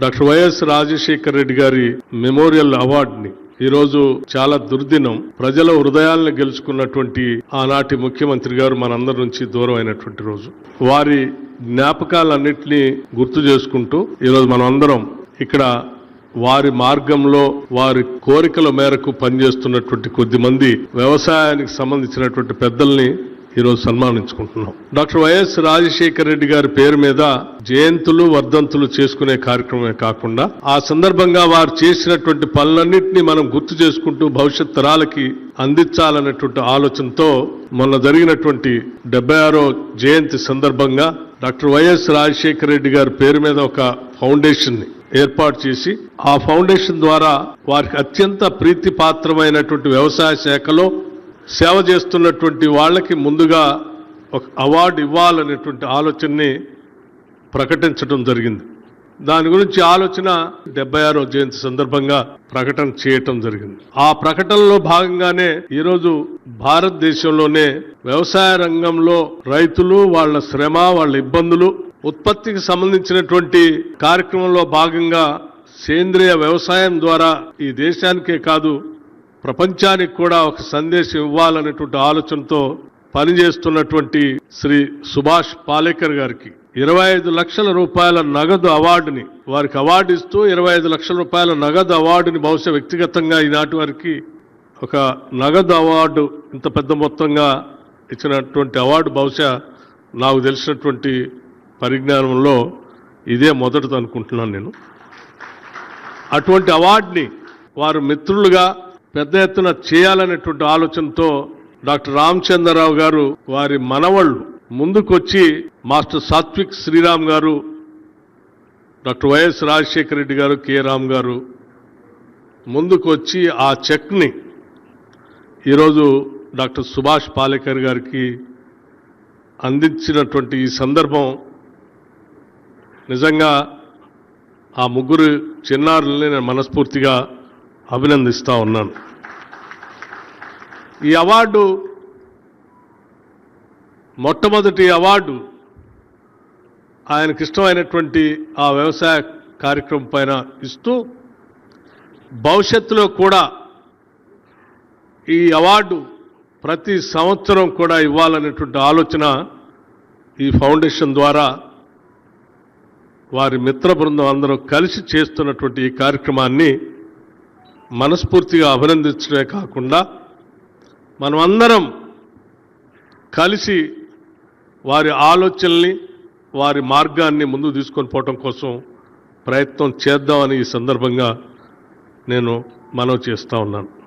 Doctor YS Rajasekhar Reddy గారి memorial అవార్డుని ఈరోజు చాలా దుర్దినం ప్రజల హృదయాలను గెలుచుకున్నటువంటి ఆనాటి ముఖ్యమంత్రి గారు మనందరి నుంచి దూరం అయినటువంటి రోజు. వారి జ్ఞాపకాలన్నింటినీ గుర్తు చేసుకుంటూ ఈరోజు మనం అందరం ఇక్కడ వారి మార్గంలో వారి కోరికల మేరకు పనిచేస్తున్నటువంటి కొద్ది మంది వ్యవసాయానికి సంబంధించినటువంటి పెద్దల్ని ఈరోజు సన్మానించుకుంటున్నాం. డాక్టర్ వైఎస్ రాజశేఖర రెడ్డి గారి పేరు మీద జయంతులు వర్ధంతులు చేసుకునే కార్యక్రమమే కాకుండా ఆ సందర్భంగా వారు చేసినటువంటి పనులన్నింటినీ మనం గుర్తు చేసుకుంటూ భవిష్యత్ తరాలకి అందించాలన్నటువంటి ఆలోచనతో మొన్న జరిగినటువంటి డెబ్బై ఆరో జయంతి సందర్భంగా డాక్టర్ వైఎస్ రాజశేఖర రెడ్డి గారి పేరు మీద ఒక ఫౌండేషన్ని ఏర్పాటు చేసి ఆ ఫౌండేషన్ ద్వారా వారికి అత్యంత ప్రీతిపాత్రమైనటువంటి వ్యవసాయ శాఖలో సేవ చేస్తున్నటువంటి వాళ్ళకి ముందుగా ఒక అవార్డు ఇవ్వాలనేటువంటి ఆలోచనని ప్రకటించడం జరిగింది. దాని గురించి ఆలోచన డెబ్బై ఆరో జయంతి సందర్భంగా ప్రకటన చేయటం జరిగింది. ఆ ప్రకటనలో భాగంగానే ఈరోజు భారతదేశంలోనే వ్యవసాయ రంగంలో రైతులు వాళ్ళ శ్రమ వాళ్ళ ఇబ్బందులు ఉత్పత్తికి సంబంధించినటువంటి కార్యక్రమంలో భాగంగా సేంద్రియ వ్యవసాయం ద్వారా ఈ దేశానికే కాదు ప్రపంచానికి కూడా ఒక సందేశం ఇవ్వాలనేటువంటి ఆలోచనతో పనిచేస్తున్నటువంటి శ్రీ సుభాష్ పాలేకర్ గారికి ఇరవై ఐదు లక్షల రూపాయల నగదు అవార్డుని వారికి అవార్డు ఇస్తూ ఇరవై ఐదు లక్షల రూపాయల నగదు అవార్డుని బహుశా వ్యక్తిగతంగా ఈనాటి వారికి ఒక నగదు అవార్డు ఇంత పెద్ద మొత్తంగా ఇచ్చినటువంటి అవార్డు బహుశా నాకు తెలిసినటువంటి పరిజ్ఞానంలో ఇదే మొదటిది అనుకుంటున్నాను నేను. అటువంటి అవార్డుని వారు మిత్రులుగా పెద్ద ఎత్తున చేయాలనేటువంటి ఆలోచనతో డాక్టర్ రామచంద్రరావు గారు వారి మనవళ్ళు ముందుకొచ్చి మాస్టర్ సాత్విక్ శ్రీరామ్ గారు డాక్టర్ వైఎస్ రాజశేఖర రెడ్డి గారు కె రామ్ గారు ముందుకొచ్చి ఆ చెక్ని ఈరోజు డాక్టర్ సుభాష్ పాలేకర్ గారికి అందించినటువంటి ఈ సందర్భం నిజంగా ఆ ముగ్గురు చిన్నారుల్ని నేను మనస్ఫూర్తిగా అభినందిస్తా ఉన్నాను. ఈ అవార్డు మొట్టమొదటి అవార్డు ఆయనకి ఇష్టమైనటువంటి ఆ వ్యవసాయ కార్యక్రమం పైన ఇస్తూ భవిష్యత్తులో కూడా ఈ అవార్డు ప్రతి సంవత్సరం కూడా ఇవ్వాలనేటువంటి ఆలోచన ఈ ఫౌండేషన్ ద్వారా వారి మిత్ర బృందం అందరూ కలిసి చేస్తున్నటువంటి ఈ కార్యక్రమాన్ని మనస్ఫూర్తిగా అభినందించడమే కాకుండా మనం అందరం కలిసి వారి ఆలోచనల్ని వారి మార్గాన్ని ముందు తీసుకొని పోవటం కోసం ప్రయత్నం చేద్దామని ఈ సందర్భంగా నేను మనవి చేస్తూ ఉన్నాను.